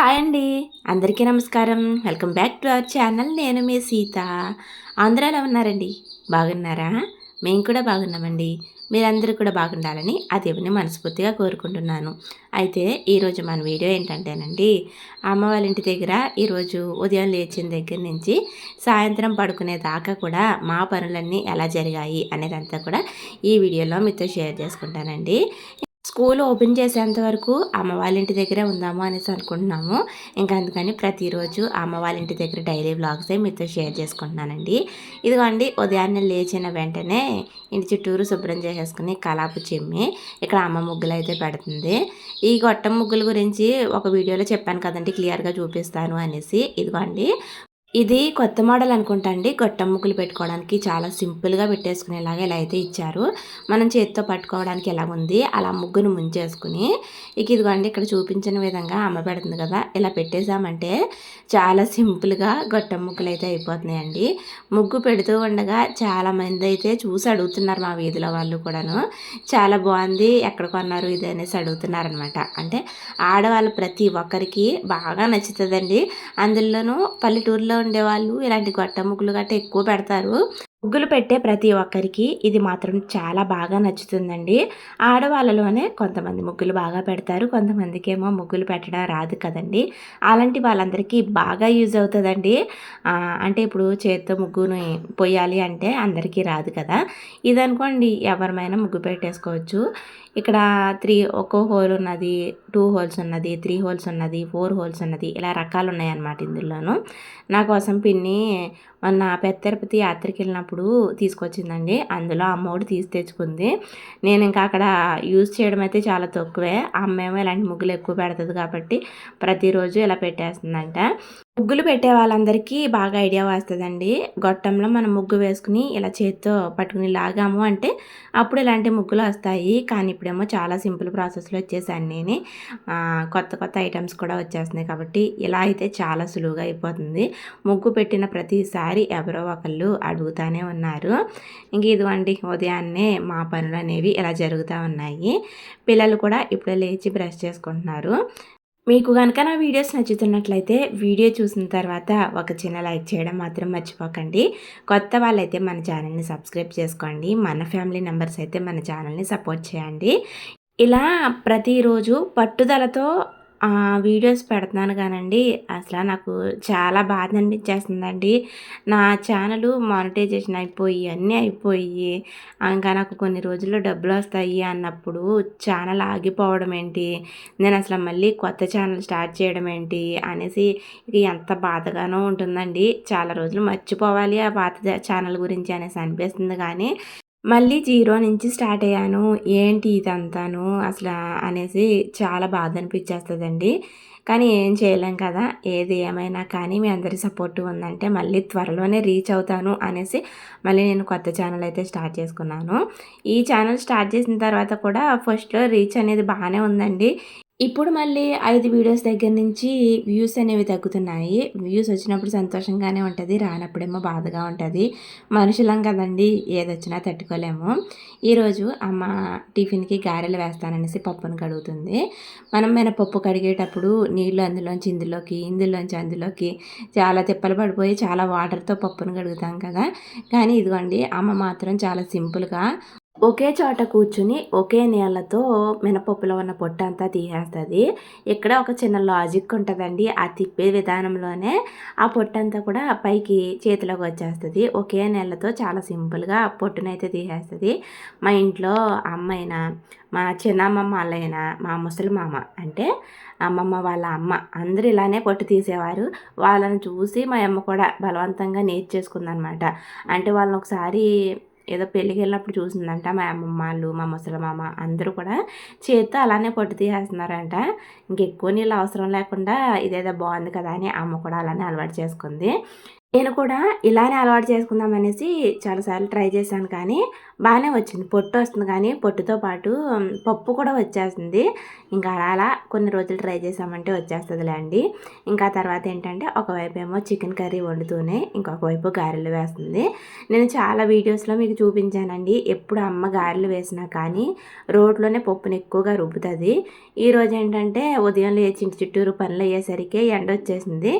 Hi అండి. అందరికీ నమస్కారం. Welcome back to our channel. నేను మీ సీత. ఆంధ్రాలో ఉన్నారండి? బాగున్నారా? మేము కూడా బాగున్నామండి. మీరందరూ కూడా బాగుండాలని ఆ దేవుని మనస్ఫూర్తిగా కోరుకుంటున్నాను. అయితే ఈరోజు మన వీడియో ఏంటంటేనండి అమ్మ వాళ్ళ ఇంటి దగ్గర ఈరోజు ఉదయం లేచిన దగ్గర నుంచి సాయంత్రం పడుకునే దాకా కూడా మా పనులన్నీ ఎలా జరిగాయి అనేదంతా కూడా ఈ వీడియోలో మీతో షేర్ చేసుకుంటానండి. స్కూల్ ఓపెన్ చేసేంత వరకు అమ్మ వాళ్ళ ఇంటి దగ్గరే ఉందాము అనేసి అనుకుంటున్నాము. ఇంకా అందుకని ప్రతిరోజు అమ్మ వాళ్ళ ఇంటి దగ్గర డైలీ బ్లాగ్స్ మీతో షేర్ చేసుకుంటున్నానండి. ఇదిగోండి ఉదయాన్నే లేచిన వెంటనే ఇంటి చుట్టూరు శుభ్రం చేసేసుకుని కలాపు చెమ్మి ఇక్కడ అమ్మ ముగ్గులు అయితే పెడుతుంది. ఈ గొట్టం ముగ్గుల గురించి ఒక వీడియోలో చెప్పాను కదండి క్లియర్గా చూపిస్తాను అనేసి. ఇదిగోండి ఇది కొత్త మోడల్ అనుకుంటా అండి. గొట్టం ముగ్గులు పెట్టుకోవడానికి చాలా సింపుల్గా పెట్టేసుకునేలాగా ఇలా అయితే ఇచ్చారు. మనం చేతితో పట్టుకోవడానికి ఎలా ఉంది? అలా ముగ్గును ముంచేసుకుని ఇక ఇదిగోండి ఇక్కడ చూపించిన విధంగా అమ్మ పెడుతుంది కదా ఇలా పెట్టేశామంటే చాలా సింపుల్గా గొట్టం ముగ్గులు అయితే అయిపోతున్నాయండి. ముగ్గు పెడుతూ ఉండగా చాలామంది అయితే చూసి అడుగుతున్నారు మా వీధిలో వాళ్ళు కూడాను. చాలా బాగుంది ఎక్కడ కొన్నారు ఇది అనేసి అడుగుతున్నారనమాట. అంటే ఆడవాళ్ళు ప్రతి ఒక్కరికి బాగా నచ్చుతుందండి. అందులోనూ పల్లెటూరులో ఉండేవాళ్ళు. ఇలాంటి గొట్ట ముగ్గులు గట్ట ఎక్కువ పెడతారు. ముగ్గులు పెట్టే ప్రతి ఒక్కరికి ఇది మాత్రం చాలా బాగా నచ్చుతుందండి. ఆడవాళ్ళలోనే కొంతమంది ముగ్గులు బాగా పెడతారు. కొంతమందికేమో ముగ్గులు పెట్టడం రాదు కదండి. అలాంటి వాళ్ళందరికీ బాగా యూజ్ అవుతుందండి. అంటే ఇప్పుడు చేతితో ముగ్గును పొయ్యాలి అంటే అందరికీ రాదు కదా. ఇది అనుకోండి ఎవరిమైనా ముగ్గు పెట్టేసుకోవచ్చు. ఇక్కడ త్రీ ఒక్కో హోల్ ఉన్నది టూ హోల్స్ ఉన్నది త్రీ హోల్స్ ఉన్నది ఫోర్ హోల్స్ ఉన్నది ఇలా రకాలు ఉన్నాయన్నమాట ఇందులోను. నా కోసం పిన్ని మొన్న పెద్ద తిరుపతి యాత్రకి వెళ్ళినప్పుడు తీసుకొచ్చిందండి. అందులో అమ్మోడు తీసి తెచ్చుకుంది. నేను ఇంకా అక్కడ యూజ్ చేయడం అయితే చాలా తక్కువే. అమ్మేమో ఇలాంటి ముగ్గులు ఎక్కువ పెడుతుంది కాబట్టి ప్రతిరోజు ఇలా పెట్టేస్తుందంట. ముగ్గులు పెట్టే వాళ్ళందరికీ బాగా ఐడియా వస్తుందండి. గొట్టంలో మనం ముగ్గు వేసుకుని ఇలా చేతితో పట్టుకుని లాగాము అంటే అప్పుడు ఇలాంటి ముగ్గులు వస్తాయి. కానీ ఇప్పుడేమో చాలా సింపుల్ ప్రాసెస్లో వచ్చేసాను నేను. కొత్త కొత్త ఐటమ్స్ కూడా వచ్చేస్తున్నాయి కాబట్టి ఇలా అయితే చాలా సులువుగా అయిపోతుంది. ముగ్గు పెట్టిన ప్రతిసారి ఎవరో ఒకళ్ళు అడుగుతానే ఉన్నారు. ఇంక ఇదిగోండి ఉదయాన్నే మా పనులు అనేవి ఇలా జరుగుతూ ఉన్నాయి. పిల్లలు కూడా ఇప్పుడే లేచి బ్రష్ చేసుకుంటున్నారు. మీకు కనుక నా వీడియోస్ నచ్చుతున్నట్లయితే వీడియో చూసిన తర్వాత ఒక చిన్న లైక్ చేయడం మాత్రం మర్చిపోకండి. కొత్త వాళ్ళైతే మన ఛానల్ని సబ్స్క్రైబ్ చేసుకోండి. మన ఫ్యామిలీ మెంబర్స్ అయితే మన ఛానల్ని సపోర్ట్ చేయండి. ఇలా ప్రతిరోజు పట్టుదలతో వీడియోస్ పెడుతున్నాను కానండి. అసలు నాకు చాలా బాధ అనిపించేస్తుందండి. నా ఛానల్ మానిటైజేషన్ అయిపోయి అన్నీ అయిపోయి ఇంకా నాకు కొన్ని రోజుల్లో డబ్బులు వస్తాయి అన్నప్పుడు ఛానల్ ఆగిపోవడం ఏంటి? నేను అసలు మళ్ళీ కొత్త ఛానల్ స్టార్ట్ చేయడం ఏంటి? అనేసి ఎంత బాధగానో ఉంటుందండి. చాలా రోజులు మర్చిపోవాలి ఆ పాత ఛానల్ గురించి అనేసి అనిపిస్తుంది కానీ మళ్ళీ జీరో నుంచి స్టార్ట్ అయ్యాను. ఏంటి ఇదంతాను అసలు అనేసి చాలా బాధ అనిపించేస్తుందండి. కానీ ఏం చేయలేం కదా ఏది ఏమైనా కానీ మీ అందరి సపోర్ట్ ఉందంటే మళ్ళీ త్వరలోనే రీచ్ అవుతాను అనేసి మళ్ళీ నేను కొత్త ఛానల్ అయితే స్టార్ట్ చేసుకున్నాను. ఈ ఛానల్ స్టార్ట్ చేసిన తర్వాత కూడా ఫస్ట్లో రీచ్ అనేది బాగానే ఉందండి. ఇప్పుడు మళ్ళీ ఐదు వీడియోస్ దగ్గర నుంచి వ్యూస్ అనేవి తగ్గుతున్నాయి. వ్యూస్ వచ్చినప్పుడు సంతోషంగానే ఉంటుంది రానప్పుడేమో బాధగా ఉంటుంది. మనుషులం కదండి ఏదొచ్చినా తట్టుకోలేము. ఈరోజు అమ్మ టిఫిన్కి గారెలు వేస్తాననేసి పప్పును కడుగుతుంది. మనం మన పప్పు కడిగేటప్పుడు నీళ్ళు అందులోంచి ఇందులోకి ఇందులోంచి అందులోకి చాలా తిప్పలు పడిపోయి చాలా వాటర్తో పప్పును కడుగుతాం కదా. కానీ ఇదిగోండి అమ్మ మాత్రం చాలా సింపుల్గా ఒకే చోట కూర్చుని ఒకే నీళ్ళతో మినపప్పులో ఉన్న పొట్టు అంతా తీసేస్తుంది. ఇక్కడ ఒక చిన్న లాజిక్ ఉంటుందండి. ఆ తిప్పే విధానంలోనే ఆ పొట్టు అంతా కూడా పైకి చేతిలోకి వచ్చేస్తుంది. ఒకే నీళ్ళతో చాలా సింపుల్గా పొట్టునైతే తీసేస్తుంది. మా ఇంట్లో అమ్మైనా మా చిన్నమ్మమ్మ వాళ్ళైనా మా ముసలి మామ అంటే అమ్మమ్మ వాళ్ళ అమ్మ అందరూ ఇలానే పొట్టు తీసేవారు. వాళ్ళని చూసి మా అమ్మ కూడా బలవంతంగా నేర్చేసుకుందనమాట. అంటే వాళ్ళని ఒకసారి ఏదో పెళ్ళికి వెళ్ళినప్పుడు చూసిందంట మా అమ్మమ్మ వాళ్ళు మా ముసలమామ అందరూ కూడా చేత్తో అలానే పొట్టు తీసేస్తున్నారంట. ఇంకెక్కువ నీళ్ళు అవసరం లేకుండా ఇదేదో బాగుంది కదా అని అమ్మ కూడా అలానే అలవాటు చేసుకుంది. నేను కూడా ఇలానే అలవాటు చేసుకుందాం అనేసి చాలాసార్లు ట్రై చేశాను కానీ బాగానే వచ్చింది. పొట్టు వస్తుంది కానీ పొట్టుతో పాటు పప్పు కూడా వచ్చేస్తుంది. ఇంకా అలా అలా కొన్ని రోజులు ట్రై చేసామంటే వచ్చేస్తుందిలే అండి. ఇంకా తర్వాత ఏంటంటే ఒకవైపు ఏమో చికెన్ కర్రీ వండుతూనే ఇంకొక వైపు గారెలు వేస్తుంది. నేను చాలా వీడియోస్లో మీకు చూపించానండి. ఎప్పుడు అమ్మ గారెలు వేసినా కానీ రోడ్లోనే పప్పుని ఎక్కువగా రుబ్బుతుంది. ఈరోజు ఏంటంటే ఉదయం లేచి ఇంటి చుట్టూరు పనులు అయ్యేసరికి ఎండ వచ్చేసింది.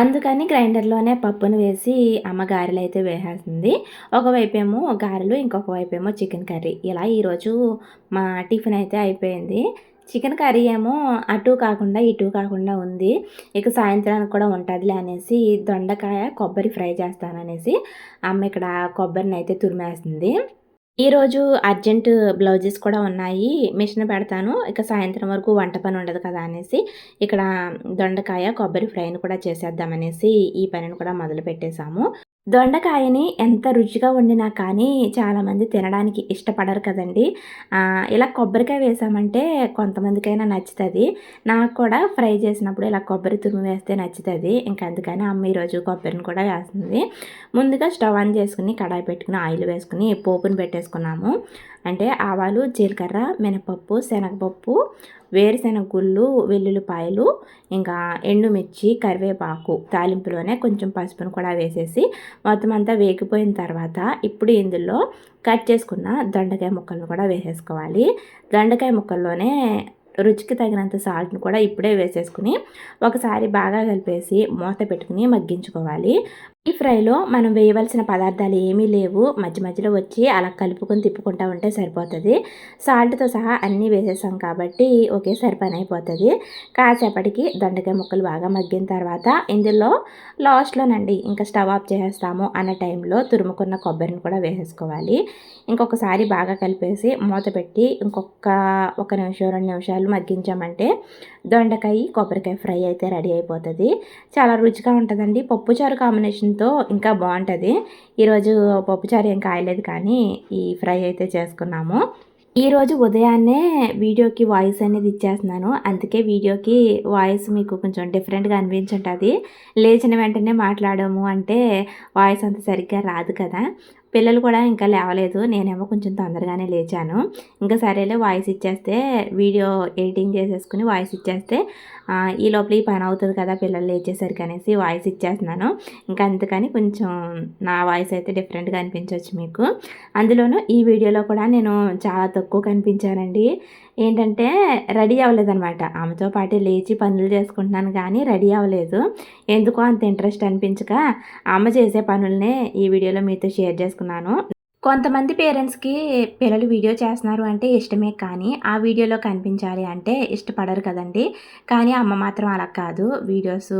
అందుకని గ్రైండర్లోనే పప్పును వేసి అమ్మ గారెలు అయితే వేసేస్తుంది. ఒకవైపు ఏమో గారెలు ఇంకొక వైపు ఏమో చికెన్ కర్రీ. ఇలా ఈరోజు మా టిఫిన్ అయితే అయిపోయింది. చికెన్ కర్రీ ఏమో అటు కాకుండా ఇటు కాకుండా ఉంది. ఇక సాయంత్రానికి కూడా ఉంటుందిలే అనేసి దొండకాయ కొబ్బరి ఫ్రై చేస్తాననేసి అమ్మ ఇక్కడ కొబ్బరిని అయితే తురిమేస్తుంది. ఈరోజు అర్జెంట్ బ్లౌజెస్ కూడా ఉన్నాయి. మిషన్ పెడతాను. ఇక సాయంత్రం వరకు వంట పని ఉండదు కదా అనేసి ఇక్కడ దొండకాయ కొబ్బరి ఫ్రైని కూడా చేసేద్దామనేసి ఈ పనిని కూడా మొదలు పెట్టేశాము దొండకాయని ఎంత రుచిగా వండినా కానీ చాలామంది తినడానికి ఇష్టపడరు కదండి. ఇలా కొబ్బరికాయ వేసామంటే కొంతమందికైనా నచ్చుతుంది. నాకు కూడా ఫ్రై చేసినప్పుడు ఇలా కొబ్బరి తురుము వేస్తే నచ్చుతుంది. ఇంకా అందుకని అమ్మ ఈరోజు కొబ్బరిని కూడా వేస్తుంది. ముందుగా స్టవ్ ఆన్ చేసుకుని కడాయి పెట్టుకుని ఆయిల్ వేసుకుని పోపుని పెట్టేసుకున్నాము. అంటే ఆవాలు జీలకర్ర మినపప్పు శనగపప్పు వేరుశెనగ గుళ్ళు వెల్లుల్లిపాయలు ఇంకా ఎండుమిర్చి కరివేపాకు తాలింపులోనే కొంచెం పసుపును కూడా వేసేసి మొత్తం అంతా వేగిపోయిన తర్వాత ఇప్పుడు ఇందులో కట్ చేసుకున్న దొండకాయ ముక్కలను కూడా వేసేసుకోవాలి. దొండకాయ ముక్కల్లోనే రుచికి తగినంత సాల్ట్ని కూడా ఇప్పుడే వేసేసుకుని ఒకసారి బాగా కలిపేసి మూత పెట్టుకుని మగ్గించుకోవాలి. ఈ ఫ్రైలో మనం వేయవలసిన పదార్థాలు ఏమీ లేవు. మధ్య మధ్యలో వచ్చి అలా కలుపుకొని తిప్పుకుంటూ ఉంటే సరిపోతుంది. సాల్ట్తో సహా అన్నీ వేసేసాం కాబట్టి ఒకేసారి పని అయిపోతుంది. కాసేపటికి దొండకాయ ముక్కలు బాగా మగ్గిన తర్వాత ఇందులో లాస్ట్లోనండి ఇంకా స్టవ్ ఆఫ్ చేసేస్తాము అన్న టైంలో తురుముకున్న కొబ్బరిని కూడా వేసేసుకోవాలి. ఇంకొకసారి బాగా కలిపేసి మూత పెట్టి ఇంకొక ఒక నిమిషం రెండు నిమిషాలు మగ్గించామంటే దొండకాయ కొబ్బరికాయ ఫ్రై అయితే రెడీ అయిపోతుంది. చాలా రుచిగా ఉంటుందండి. పప్పుచారు కాంబినేషన్ దీంతో ఇంకా బాగుంటుంది. ఈరోజు పప్పుచారు ఏం కాయలేదు కానీ ఈ ఫ్రై అయితే చేసుకున్నాము. ఈరోజు ఉదయాన్నే వీడియోకి వాయిస్ అనేది ఇచ్చేస్తున్నాను. అందుకే వీడియోకి వాయిస్ మీకు కొంచెం డిఫరెంట్గా అనిపించుంటుంది. లేచిన వెంటనే మాట్లాడము అంటే వాయిస్ అంత సరిగ్గా రాదు కదా. పిల్లలు కూడా ఇంకా లేవలేదు. నేనేమో కొంచెం తొందరగానే లేచాను. ఇంకా సరేలే వాయిస్ ఇచ్చేస్తే వీడియో ఎడిటింగ్ చేసేసుకుని వాయిస్ ఇచ్చేస్తే ఈ లోపల ఈ పని అవుతుంది కదా పిల్లలు లేచేసరికి అనేసి వాయిస్ ఇచ్చేస్తున్నాను. ఇంకా అందుకని కొంచెం నా వాయిస్ అయితే డిఫరెంట్గా అనిపించవచ్చు మీకు. అందులోనూ ఈ వీడియోలో కూడా నేను చాలా తక్కువ కనిపించానండి. ఏంటంటే రెడీ అవ్వలేదనమాట ఆమెతో పాటే లేచి పనులు చేసుకుంటున్నాను కానీ రెడీ అవ్వలేదు. ఎందుకో అంత ఇంట్రెస్ట్ అనిపించక అమ్మ చేసే పనులనే ఈ వీడియోలో మీతో షేర్ చేసుకున్నాను. కొంతమంది పేరెంట్స్కి పిల్లలు వీడియో చేస్తున్నారు అంటే ఇష్టమే కానీ ఆ వీడియోలో కనిపించాలి అంటే ఇష్టపడరు కదండి. కానీ అమ్మ మాత్రం అలా కాదు. వీడియోస్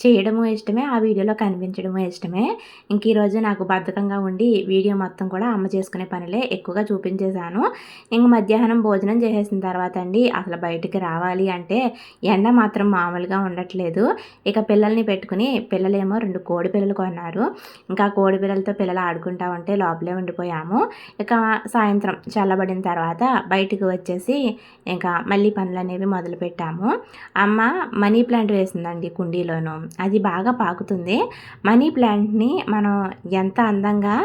చేయడము ఇష్టమే ఆ వీడియోలో కనిపించడము ఇష్టమే. ఇంక ఈరోజు నాకు బద్ధకంగా ఉండి వీడియో మొత్తం కూడా అమ్మ చేసుకునే పనులే ఎక్కువగా చూపించేశాను. ఇంక మధ్యాహ్నం భోజనం చేసేసిన తర్వాత అండి అసలు బయటికి రావాలి అంటే ఎండ మాత్రం మామూలుగా ఉండట్లేదు. ఇక పిల్లల్ని పెట్టుకుని పిల్లలేమో రెండు కోడి పిల్లలు కొన్నారు. ఇంకా కోడి పిల్లలతో పిల్లలు ఆడుకుంటా ఉంటే లోపలే ఉండిపోయాము. ఇక సాయంత్రం చల్లబడిన తర్వాత బయటికి వచ్చేసి ఇంకా మళ్ళీ పనులు అనేవి మొదలుపెట్టాము. అమ్మ మనీ ప్లాంట్ వేసిందండి కుండీలోను. అది బాగా పాకుతుంది. మనీ ప్లాంట్ని మనం ఎంత అందంగా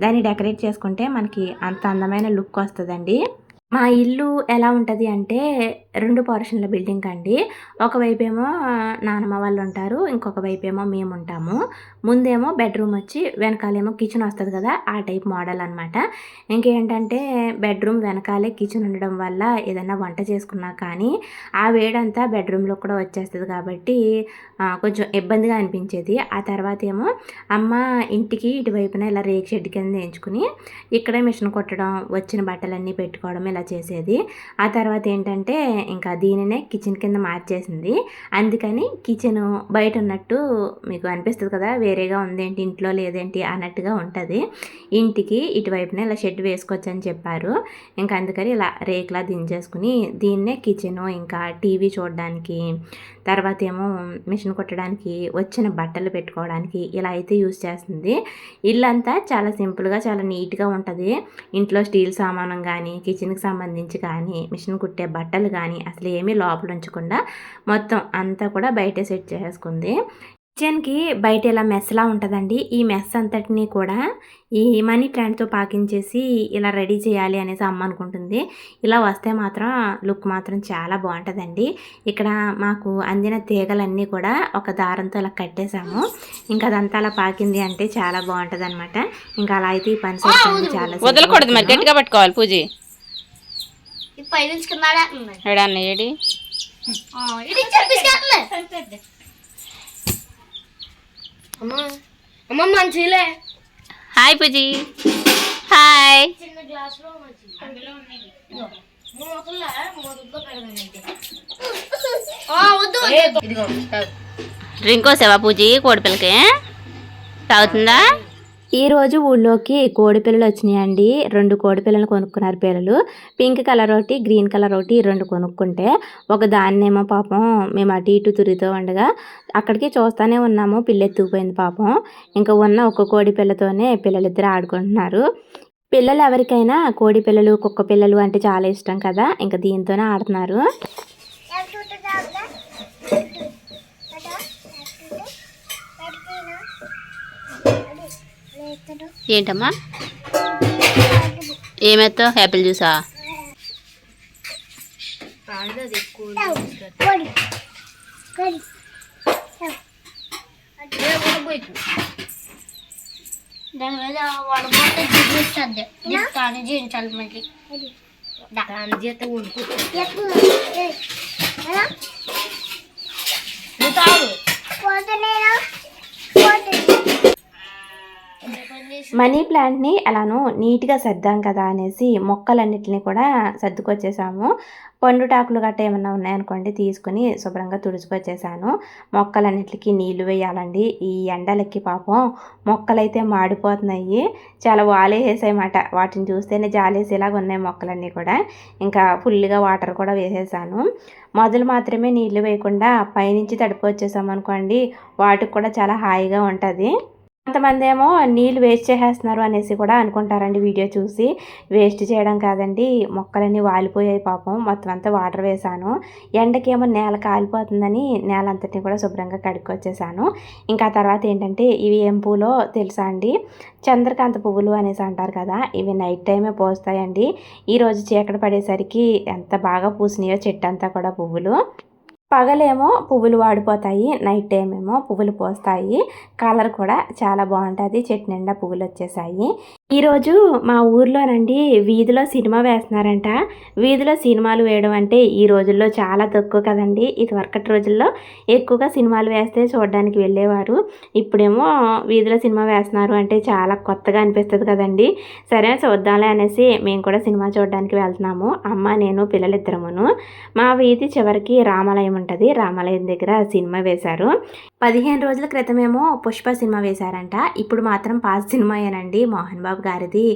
దాన్ని డెకరేట్ చేసుకుంటే మనకి అంత అందమైన లుక్ వస్తుందండి. మా ఇల్లు ఎలా ఉంటుంది అంటే రెండు పోర్షన్ల బిల్డింగ్ అండి ఒకవైపేమో ఏమో నానమ్మ వాళ్ళు ఉంటారు ఇంకొక వైపు ఏమో మేము ఉంటాము. ముందేమో బెడ్రూమ్ వచ్చి వెనకాలేమో కిచెన్ వస్తుంది కదా ఆ టైప్ మోడల్ అనమాట ఇంకేంటంటే బెడ్రూమ్ వెనకాలే కిచెన్ ఉండడం వల్ల ఏదైనా వంట చేసుకున్నా కానీ ఆ వేడంతా బెడ్రూమ్లో కూడా వచ్చేస్తుంది కాబట్టి కొంచెం ఇబ్బందిగా అనిపించేది. ఆ తర్వాత ఏమో అమ్మ ఇంటికి ఇటువైపున ఇలా రేక్ షెడ్ కింద ఎంచుకుని ఇక్కడే మిషన్ కొట్టడం వచ్చిన బట్టలన్నీ పెట్టుకోవడం ఇలా చేసేది. ఆ తర్వాత ఏంటంటే ఇంకా దీనినే కిచెన్ కింద మార్చేసింది. అందుకని కిచెన్ బయట ఉన్నట్టు మీకు అనిపిస్తుంది కదా వేరేగా ఉందేంటి ఇంట్లో లేదేంటి అన్నట్టుగా ఉంటుంది. ఇంటికి ఇటువైపునే ఇలా షెడ్ వేసుకోవచ్చు అని చెప్పారు. ఇంకా అందుకని ఇలా రేకులా దించేసుకుని దీన్నే కిచెను ఇంకా టీవీ చూడడానికి తర్వాత ఏమో మిషన్ కుట్టడానికి వచ్చిన బట్టలు పెట్టుకోవడానికి ఇలా అయితే యూస్ చేస్తుంది. ఇల్లంతా చాలా సింపుల్గా చాలా నీట్గా ఉంటుంది. ఇంట్లో స్టీల్ సామానం కానీ కిచెన్కి సంబంధించి కానీ మిషన్ కుట్టే బట్టలు కానీ అసలు ఏమీ లోపల ఉంచకుండా మొత్తం అంతా కూడా బయటే సెట్ చేసుకుంది కిచెన్కి బయట ఇలా మెస్లా ఉంటుందండి. ఈ మెస్ అంతటిని కూడా ఈ మనీ ప్లాంట్తో పాకించేసి ఇలా రెడీ చేయాలి అనేసి అమ్మ అనుకుంటుంది. ఇలా వస్తే మాత్రం లుక్ మాత్రం చాలా బాగుంటుందండి. ఇక్కడ మాకు అందిన తీగలన్నీ కూడా ఒక దారంతో ఇలా కట్టేశాము. ఇంకా అదంతా అలా పాకింది అంటే చాలా బాగుంటుంది అనమాట ఇంకా అలా అయితే ఈ పని చాలా వదలకూడదు. మరి గట్టిగా పట్టుకోవాలి పూజి. పైనుంచి కింద. ఏడా? మంచిలే హాయ్ పూజి. హాయ్. చిన్న. డ్రింక్ వస్తావా పూజి కోడిపిల్లకి తాగుతుందా? ఈరోజు ఊళ్ళోకి కోడి పిల్లలు వచ్చినాయండి. రెండు కోడి పిల్లలు కొనుక్కున్నారు పిల్లలు. పింక్ కలర్ ఒకటి గ్రీన్ కలర్ ఒకటి రెండు కొనుక్కుంటే ఒక దాన్నేమో పాపం మేము అటు ఇటు తిరుగుతూ ఉండగా అక్కడికి చూస్తూనే ఉన్నాము. పిల్ల ఎత్తుకుపోయింది పాపం. ఇంకా ఉన్న ఒక కోడి పిల్లతోనే పిల్లలిద్దరు ఆడుకుంటున్నారు. పిల్లలు ఎవరికైనా కోడి పిల్లలు కుక్క పిల్లలు అంటే చాలా ఇష్టం కదా. ఇంకా దీంతోనే ఆడుతున్నారు. ఏంటమ్మా? ఏమెత్తావు? యాపిల్ జ్యూసా? దాని మీద వడబోతే జిగించద్దు తాను జీవించాలి మనకి దాని చేత తాగు. మనీ ప్లాంట్ని ఎలానో నీట్గా సర్దాం కదా అనేసి మొక్కలన్నిటిని కూడా సర్దుకొచ్చేసాము. పండుటాకులు గట్ట ఏమన్నా ఉన్నాయనుకోండి తీసుకుని శుభ్రంగా తుడుచుకొచ్చేసాను. మొక్కలన్నిటికీ నీళ్ళు వేయాలండి. ఈ ఎండలకి పాపం మొక్కలైతే మాడిపోతున్నాయి. చాలా వాలేసేసాయన్నమాట వాటిని చూస్తేనే జాలేసేలాగా ఉన్నాయి మొక్కలన్నీ కూడా. ఇంకా ఫుల్గా వాటర్ కూడా వేసేసాను. మొదలు మాత్రమే నీళ్ళు వేయకుండా పైనుంచి తడిపి వచ్చేసాము అనుకోండి వాటికి కూడా చాలా హాయిగా ఉంటుంది. కొంతమంది ఏమో నీళ్ళు వేస్ట్ చేసేస్తున్నారు అనేసి కూడా అనుకుంటారండి వీడియో చూసి. వేస్ట్ చేయడం కాదండి. మొక్కలన్నీ వాలిపోయాయి పాపం. మొత్తం అంతా వాటర్ వేసాను ఎండకేమో నేల కాలిపోతుందని నేల అంతటిని కూడా శుభ్రంగా కడుక్కొచ్చేసాను ఇంకా తర్వాత ఏంటంటే ఇవి ఏం పూలో తెలుసా అండి? చంద్రకాంత పువ్వులు అనేసి అంటారు కదా ఇవి నైట్ టైమే పోస్తాయండి. ఈరోజు చీకటి పడేసరికి ఎంత బాగా పూసినాయో చెట్టు అంతా కూడా పువ్వులు. పగలేమో పువ్వులు వాడిపోతాయి నైట్ టైం ఏమో పువ్వులు పోస్తాయి కలర్ కూడా చాలా బాగుంటుంది చెట్టు నిండా పువ్వులు వచ్చేసాయి. ఈరోజు మా ఊర్లోనండి వీధిలో సినిమా వేస్తున్నారంట. వీధిలో సినిమాలు వేయడం అంటే ఈ రోజుల్లో చాలా తక్కువ కదండి. ఇదివరకటి రోజుల్లో ఎక్కువగా సినిమాలు వేస్తే చూడడానికి వెళ్ళేవారు. ఇప్పుడేమో వీధిలో సినిమా వేస్తున్నారు అంటే చాలా కొత్తగా అనిపిస్తుంది కదండి. సరే చూద్దాంలే అనేసి మేము కూడా సినిమా చూడడానికి వెళ్తున్నాము. అమ్మ నేను పిల్లలిద్దరమును. మా వీధి చివరికి రామాలయం ఉంటుంది. రామాలయం దగ్గర సినిమా వేశారు. పదిహేను రోజుల క్రితమేమో పుష్ప సినిమా వేశారంట. ఇప్పుడు మాత్రం పాత సినిమాయేనండి. మోహన్ బాబు గారిది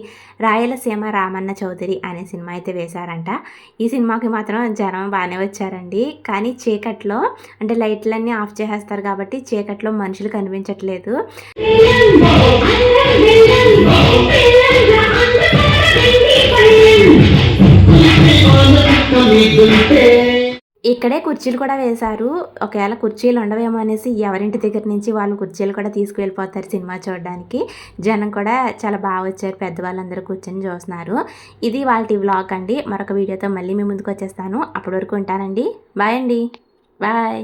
రాయలసీమ రామన్న చౌదరి అనే సినిమా అయితే వేశారంట. ఈ సినిమాకి మాత్రం జనం బాగానే వచ్చారండి. కానీ చీకట్లో అంటే లైట్లన్నీ ఆఫ్ చేసేస్తారు కాబట్టి చీకట్లో మనుషులు కనిపించట్లేదు. ఇక్కడే కుర్చీలు కూడా వేశారు. ఒకవేళ కుర్చీలు ఉండవేమో అనేసి ఎవరింటి దగ్గర నుంచి వాళ్ళు కుర్చీలు కూడా తీసుకువెళ్ళిపోతారు సినిమా చూడడానికి. జనం కూడా చాలా బాగా వచ్చారు. పెద్దవాళ్ళందరూ కూర్చొని చూస్తున్నారు. ఇది వాళ్ళ వ్లాగ్ అండి. మరొక వీడియోతో మళ్ళీ మీ ముందుకు వచ్చేస్తాను. అప్పటి వరకు ఉంటానండి. బాయ్ అండి. బాయ్.